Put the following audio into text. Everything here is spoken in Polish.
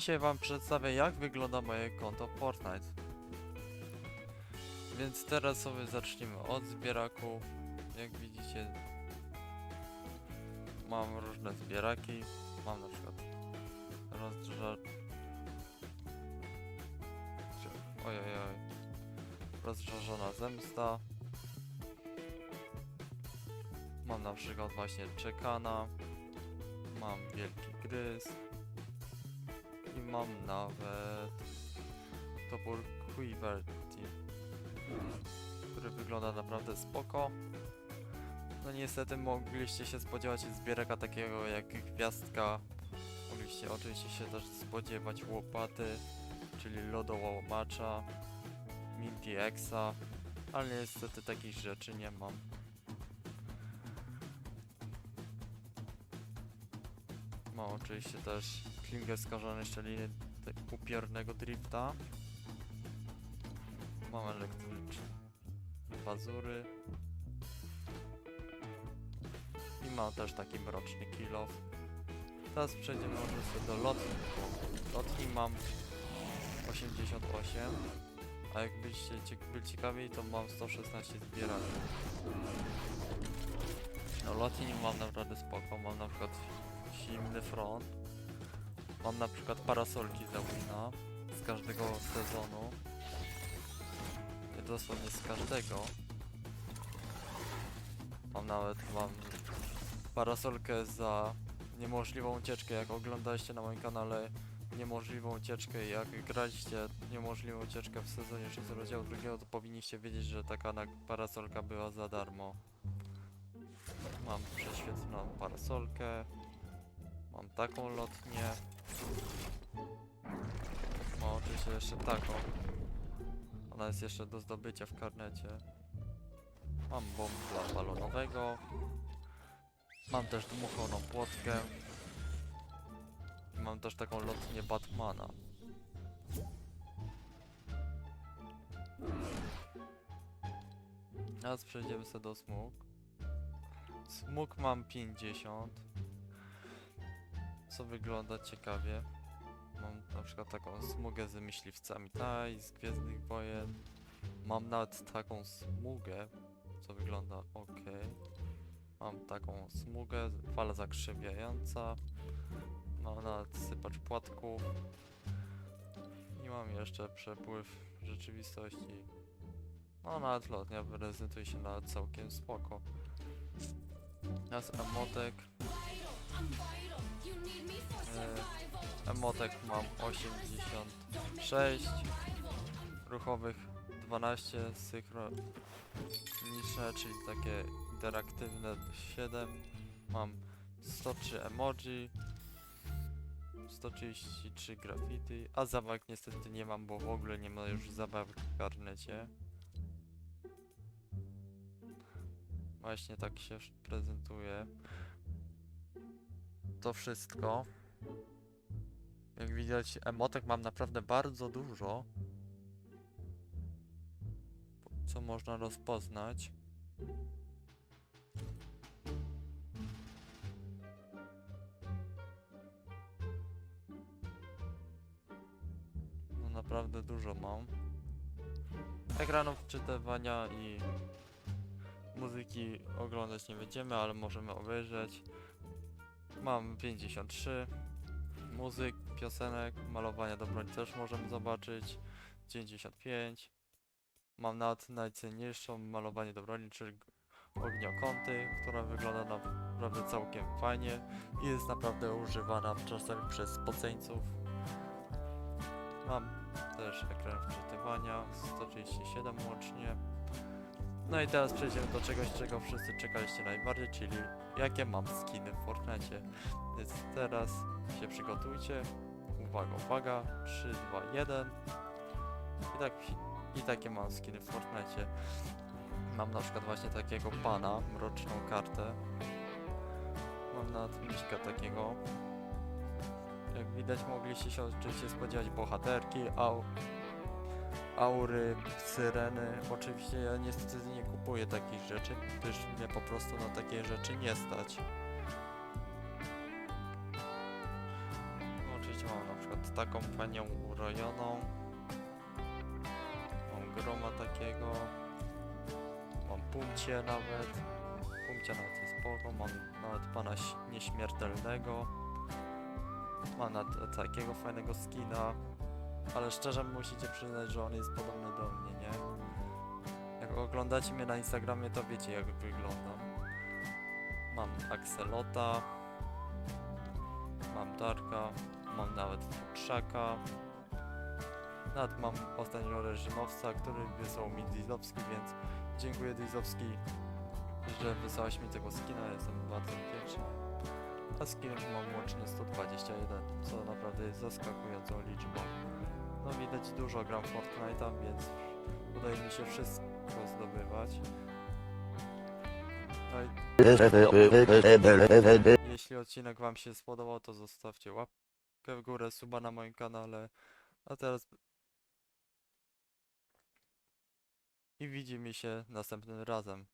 Dzisiaj wam przedstawię jak wygląda moje konto Fortnite. Więc teraz sobie zacznijmy od zbieraków. Jak widzicie mam różne zbieraki. Mam na przykład rozdrza... Oj, oj, zemsta. Mam na przykład właśnie czekana. Mam wielki gryz. Mam nawet topór Quiverty, który wygląda naprawdę spoko. No niestety mogliście się spodziewać zbieraka takiego jak gwiazdka. Mogliście oczywiście się też spodziewać łopaty, czyli lodołamacza, Minty Exa, ale niestety takich rzeczy nie mam. Mam oczywiście też klingę skażonej szczeliny upiornego drifta. Mam elektryczne bazury. I mam też taki mroczny kill off. Teraz przejdziemy może do lotni. Lotni mam 88. A jakbyście cie byli ciekawi, to mam 116 zbieranych. No lotni mam naprawdę spoko. Mam na zimny front. Mam na przykład parasolki za Wina z każdego sezonu. Nie dosłownie z każdego. Mam nawet mam parasolkę za niemożliwą ucieczkę. Jak oglądaliście na moim kanale niemożliwą ucieczkę, jak graliście niemożliwą ucieczkę w sezonie 6 rozdziału drugiego, to powinniście wiedzieć, że taka parasolka była za darmo. Mam prześwietloną parasolkę. Mam taką lotnię. Mam oczywiście jeszcze taką. Ona jest jeszcze do zdobycia w karnecie. Mam bomb dla balonowego. Mam też dmuchaną płotkę. I mam też taką lotnię Batmana. Teraz przejdziemy sobie do smug. Smug mam 50 co wygląda ciekawie. Mam na przykład taką smugę z myśliwcami taj, z Gwiezdnych Wojen. Mam nawet taką smugę, co wygląda ok. Mam taką smugę, fala zakrzywiająca. Mam nawet sypacz płatków. I mam jeszcze przepływ rzeczywistości. No nawet lotnia prezentuje się nawet całkiem spoko. Teraz emotek. E, emotek mam 86 ruchowych 12 synchroniczne, czyli takie interaktywne 7 mam 103 emoji 133 graffiti, a zabawek niestety nie mam, bo w ogóle nie ma już zabawek w karnecie. Właśnie tak się prezentuje to wszystko. Jak widać, emotek mam naprawdę bardzo dużo. Co można rozpoznać. No naprawdę dużo mam. Ekranów wczytywania i muzyki oglądać nie będziemy, ale możemy obejrzeć. Mam 53 muzyk, piosenek, malowania do broni też możemy zobaczyć 95 Mam nawet najcenniejszą malowanie do broni, czyli ogniokąty, która wygląda naprawdę całkiem fajnie i jest naprawdę używana czasami przez poceńców. Mam też ekran wczytywania 137 łącznie. No i teraz przejdziemy do czegoś, czego wszyscy czekaliście najbardziej, czyli jakie mam skiny w Fortnite. Więc teraz się przygotujcie. Uwaga, uwaga. 3, 2, 1. I, tak, I takie mam skiny w Fortnite. Mam na przykład właśnie takiego pana, mroczną kartę. Mam nawet miśka takiego. Jak widać mogliście się oczywiście spodziewać bohaterki, au, aury, syreny. Oczywiście ja niestety nie kupuję takich rzeczy, gdyż mnie po prostu na takie rzeczy nie stać. Oczywiście mam na przykład taką fajnie urojoną. Mam groma takiego. Mam pumcie nawet. Pumcie nawet jest spoko. Mam nawet pana nieśmiertelnego. Mam nawet takiego fajnego skina. Ale szczerze musicie przyznać, że on jest podobny do mnie, nie? Jak oglądacie mnie na Instagramie, to wiecie jak wyglądam. Mam Axelota. Mam Darka. Mam nawet Futrzaka. Nawet mam ostatnio reżimowca, który wysłał mi Dizowski, więc dziękuję Dizowski, że wysłałeś mi tego skina, jestem bardzo wdzięczny. A skin mam łącznie 121, co naprawdę jest zaskakującą liczbą. No widać dużo gram Fortnite'a, więc udaje mi się wszystko zdobywać. Jeśli odcinek wam się spodobał, to zostawcie łapkę w górę, suba na moim kanale. A teraz... I widzimy się następnym razem.